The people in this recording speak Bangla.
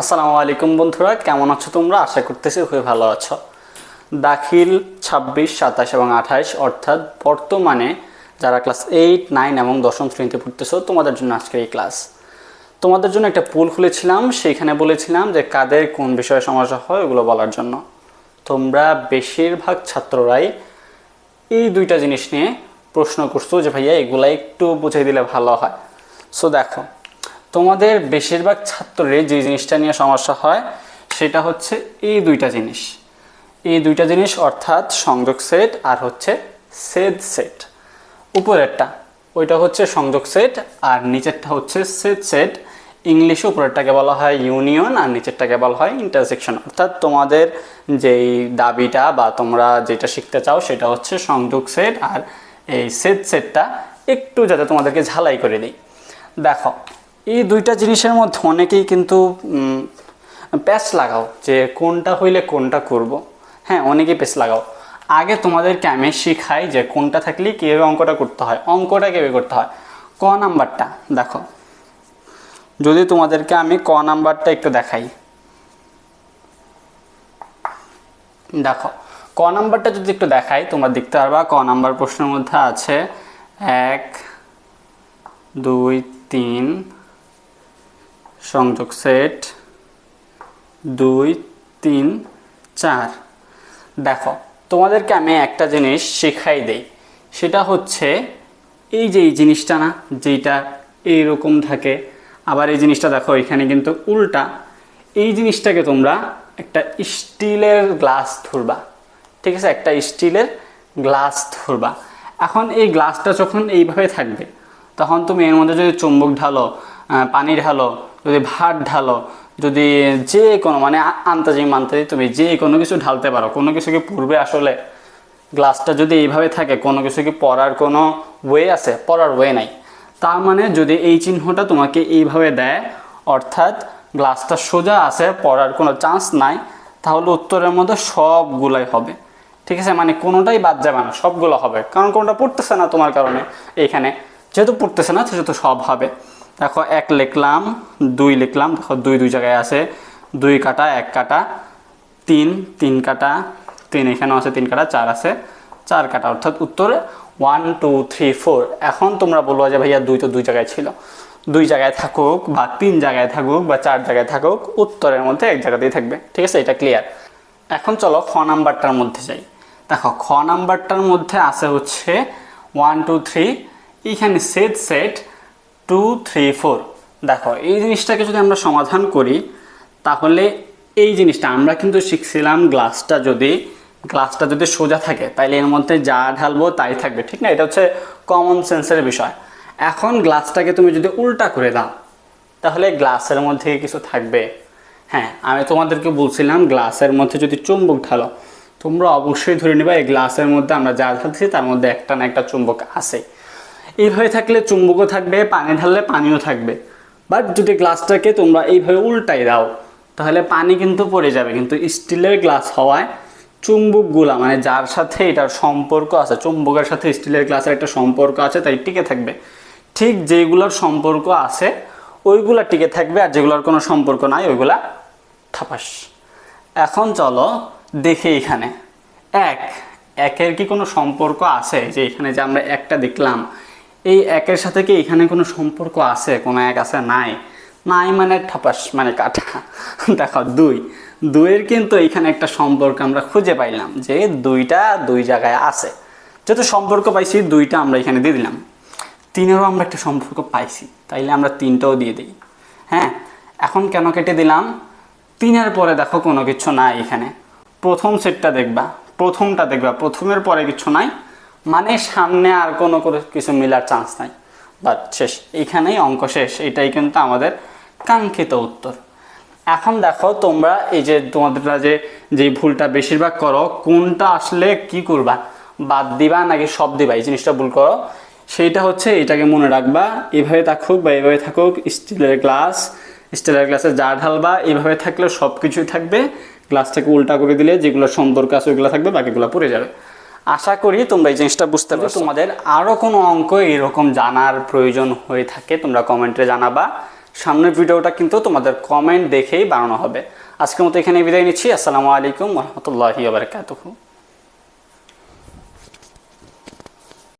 আসসালামু আলাইকুম বন্ধুরা, কেমন আছো তোমরা? আশা করতেছি খুবই ভালো আছো। দাখিল ছাব্বিশ, সাতাশ এবং আঠাশ, অর্থাৎ বর্তমানে যারা ক্লাস এইট, নাইন এবং দশম শ্রেণীতে পড়তেছো, তোমাদের জন্য আজকের এই ক্লাস। তোমাদের জন্য একটা পুল খুলেছিলাম, সেইখানে বলেছিলাম যে কাদের কোন বিষয়ে সমস্যা হয় ওগুলো বলার জন্য। তোমরা বেশিরভাগ ছাত্ররাই এই দুইটা জিনিস নিয়ে প্রশ্ন করছ যে ভাইয়া এগুলা একটু বুঝিয়ে দিলে ভালো হয়। সো দেখো তোমাদের বেশিরভাগ ছাত্রের যে জিনিসটা নিয়ে সমস্যা হয়, সেটা হচ্ছে এই দুইটা জিনিস। এই দুইটা জিনিস অর্থাৎ সংযোগ সেট আর হচ্ছে সেদ সেট। উপরেরটা, ওইটা হচ্ছে সংযোগ সেট আর নিচেরটা হচ্ছে সেদ সেট। ইংলিশে উপরেরটাকে বলা হয় ইউনিয়ন আর নিচেরটাকে বলা হয় ইন্টারসেকশন। অর্থাৎ তোমাদের যেই দাবিটা বা তোমরা যেটা শিখতে চাও, সেটা হচ্ছে সংযোগ সেট আর এই সেট সেটটা একটু যাতে তোমাদেরকে ঝালাই করে দিই। দেখো এই দুইটা জিনিসের মধ্যে অনেকেই কিন্তু প্যাচ লাগাও যে কোনটা হইলে কোনটা করব। হ্যাঁ অনেকেই প্যাচ লাগাও। আগে তোমাদেরকে আমি শিখাই যে কোনটা থাকলে কীভাবে অঙ্কটা করতে হয়, অঙ্কটা কীভাবে করতে হয়। ক নাম্বারটা, দেখো। যদি তোমাদেরকে আমি ক নাম্বারটা একটু দেখাই। দেখো, ক নাম্বারটা যদি একটু দেখাই, তোমরা দেখতে পারবা ক নাম্বার প্রশ্নের মধ্যে আছে এক, দুই, তিন সংযোগ সেট দুই, তিন, চার। দেখো, তোমাদেরকে আমি একটা জিনিস শেখাই দেই। সেটা হচ্ছে, এই যে এই জিনিসটা না যেটা এইরকম থাকে, আবার এই জিনিসটা দেখো, এখানে কিন্তু উল্টা। এই জিনিসটাকে তোমরা একটা স্টিলের গ্লাস ধরবা। ঠিক আছে? একটা স্টিলের গ্লাস ধরবা। এখন এই গ্লাসটা যখন এইভাবে থাকবে, তখন তুমি এর মধ্যে যদি চুম্বক ঢালো পানি ঢালো যদি ভাত ঢালো, যদি যে কোনো মানে আন্তাজি মান্তাজি, তুমি যে কোনো কিছু ঢালতে পারো, কোনো কিছু কি পূর্বে আসলে গ্লাসটা যদি এইভাবে থাকে, কোনো কিছু কি পড়ার কোনো ওয়ে আছে পড়ার ওয়ে নাই। তার মানে যদি এই চিহ্নটা তোমাকে এইভাবে দেয়, অর্থাৎ গ্লাসটা সোজা আছে পড়ার কোনো চান্স নাই, তাহলে উত্তরের মধ্যে সবগুলাই হবে। ঠিক আছে? মানে কোনোটাই বাদ যাবে না, সবগুলো হবে। কারণ কোনোটা পড়তেছে না তোমার কারণে এইখানে যেহেতু পড়তেছে না, সেহেতু সব হবে। দেখো এক লিখলাম, দুই লিখলাম, দেখো দুই দুই জায়গায় আছে। দুই কাটা, এক কাটা, তিন তিন কাটা, তিন এখানেও আছে, তিন কাটা, চার আছে। চার কাটা, অর্থাৎ উত্তরে ওয়ান টু থ্রি ফোর এখন তোমরা বলব যে ভাইয়া দুই তো দুই জায়গায় ছিল। দুই জায়গায় থাকুক বা তিন জায়গায় থাকুক বা চার জায়গায় থাকুক, উত্তরের মধ্যে এক জায়গাতেই থাকবে। ঠিক আছে? এটা ক্লিয়ার এখন চলো খ নাম্বারটার মধ্যে যাই। দেখো, খ নাম্বারটার মধ্যে আছে হচ্ছে ওয়ান টু থ্রি এইখানে set set two three four দেখো, এই জিনিসটাকে যদি আমরা সমাধান করি, তাহলে এই জিনিসটা, আমরা কিন্তু শিখছিলাম গ্লাসটা যদি গ্লাসটা যদি সোজা থাকে তাহলে এর মধ্যে যা ঢালবো তাই থাকবে, ঠিক না? এটা হচ্ছে কমন সেন্সের বিষয়। এখন গ্লাসটাকে তুমি যদি উল্টা করে দাও, তাহলে গ্লাসের মধ্যে কিছু থাকবে। হ্যাঁ আমি তোমাদেরকে বলছিলাম গ্লাসের মধ্যে যদি চুম্বক ঢালো, তোমরা অবশ্যই ধরে নেবা এই গ্লাসের মধ্যে আমরা যা ঢালছি, তার মধ্যে একটা না একটা চুম্বক আছে। এইভাবে থাকলে চুম্বকও থাকবে, পানি ঢাললে পানিও থাকবে। বাট যদি গ্লাসটাকে তোমরা এইভাবে উল্টাই দাও, তাহলে পানি কিন্তু পড়ে যাবে। কিন্তু স্টিলের গ্লাস হওয়ায় চুম্বকগুলা মানে যার সাথে এটার সম্পর্ক আছে, চুম্বকের সাথে স্টিলের গ্লাসের একটা সম্পর্ক আছে, তাই টিকে থাকবে। ঠিক যেগুলোর সম্পর্ক আছে, ওইগুলা টিকে থাকবে, আর যেগুলোর কোনো সম্পর্ক নাই, ওইগুলা ঠাপাস। এখন চলো দেখি এখানে। এক, একের কি কোনো সম্পর্ক আছে? যে এখানে যে আমরা একটা দেখলাম এই একের সাথে কি এখানে কোনো সম্পর্ক আছে? কোনো এক আছে? নাই। নাই মানে ঠাপাস মানে কাটা। দেখো দুই। দুইয়ের কিন্তু এখানে একটা সম্পর্ক আমরা খুঁজে পাইলাম যে দুইটা দুই জায়গায় আছে। যেহেতু সম্পর্ক পাইছি, দুইটা আমরা এখানে দিয়ে দিলাম। তিনেরও আমরা একটা সম্পর্ক পাইছি, তাইলে আমরা তিনটাও দিয়ে দিই। হ্যাঁ? এখন কেন কেটে দিলাম? তিনের পরে দেখো কোনো কিছু নাই এখানে। প্রথম সেটটা দেখবা, প্রথমটা দেখবা, প্রথমের পরে কিছু নাই। মানে সামনে আর কোনো কিছু মিলার চান্স নাই। বাট শেষ এখানেই অঙ্ক শেষ, এটাই কিন্তু আমাদের কাঙ্ক্ষিত উত্তর। এখন দেখো তোমরা এই যে তোমাদেরটা যে যে ভুলটা বেশিরভাগ করো, কোনটা আসলে কি করবা? বাদ দিবা নাকি সব দিবা? এই জিনিসটা ভুল করো। সেইটা হচ্ছে এটাকে মনে রাখবা, এভাবে থাকুক বা এভাবে থাকুক, স্টিলের গ্লাস, স্টিলের গ্লাসে যা ঢালবা, এভাবে থাকলে সব কিছুই থাকবে। গ্লাসটাকে উল্টা করে দিলে যেগুলো সম্পর্ক আছে ওইগুলো থাকবে, বাকিগুলো পড়ে যাবে। আশা করি তোমরা এই জিনিসটা বুঝতে পারছ। তোমাদের আরও কোনো অঙ্ক এরকম জানার প্রয়োজন হয়ে থাকে তোমরা কমেন্টে জানাবা। সামনের ভিডিওটা কিন্তু তোমাদের কমেন্ট দেখেই বানানো হবে। আজকের মতো এখানে বিদায় নিচ্ছি। আসসালামু আলাইকুম রহমতুল্লাহি বারকাতুহু।